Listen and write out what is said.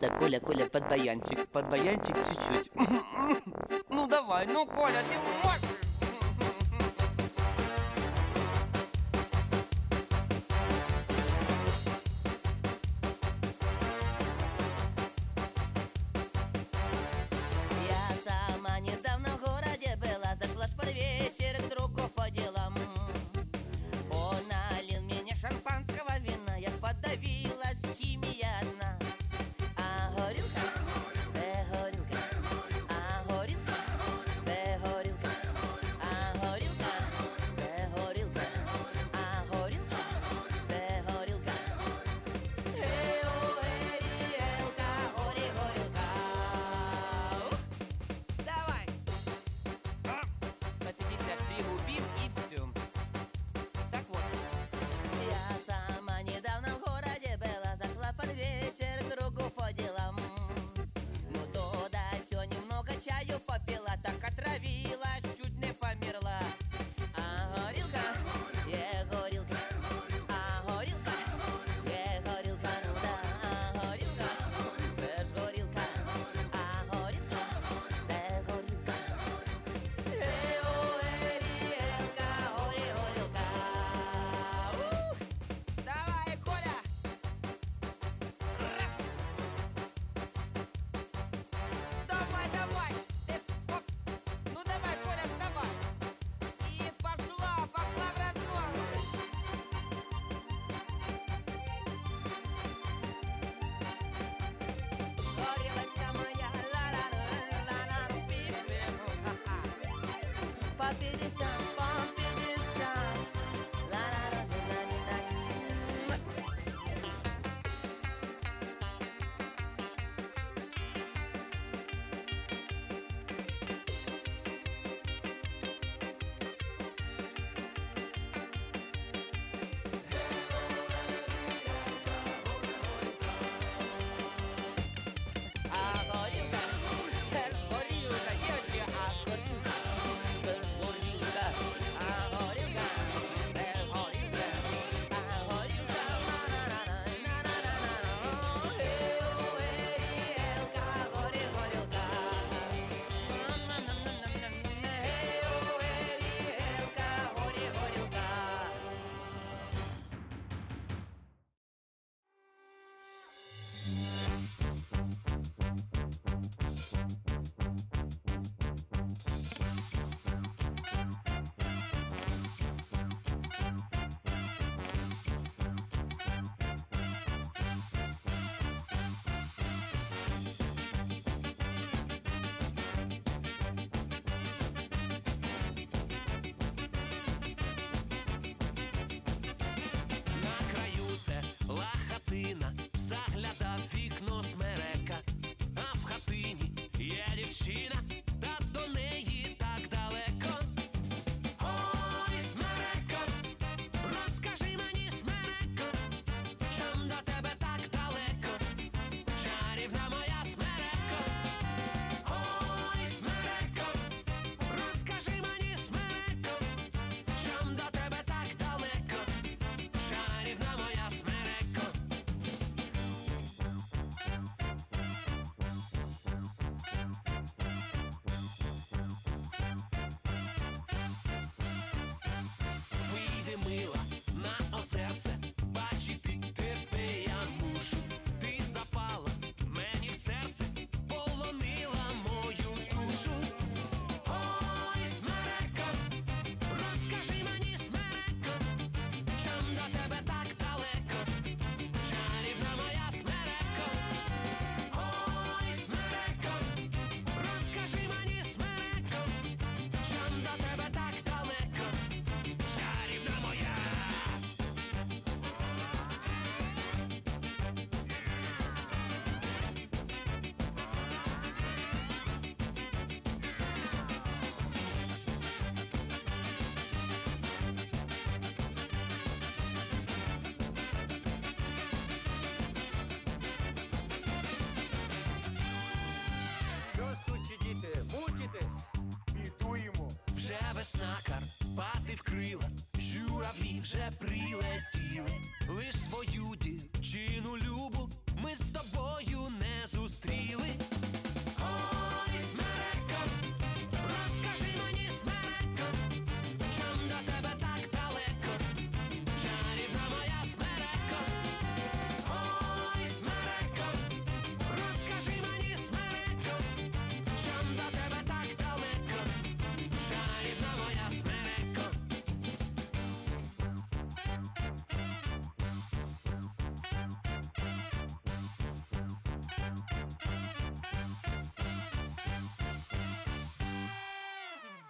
Да, Коля, Коля, под баянчик, под баянчик чуть-чуть. Ну давай, ну, Коля, ты можешь! happy this. весна Карпати вкрила, журавлі вже прилетіли, лиш свою дівчину любу ми з тобою не зустріли.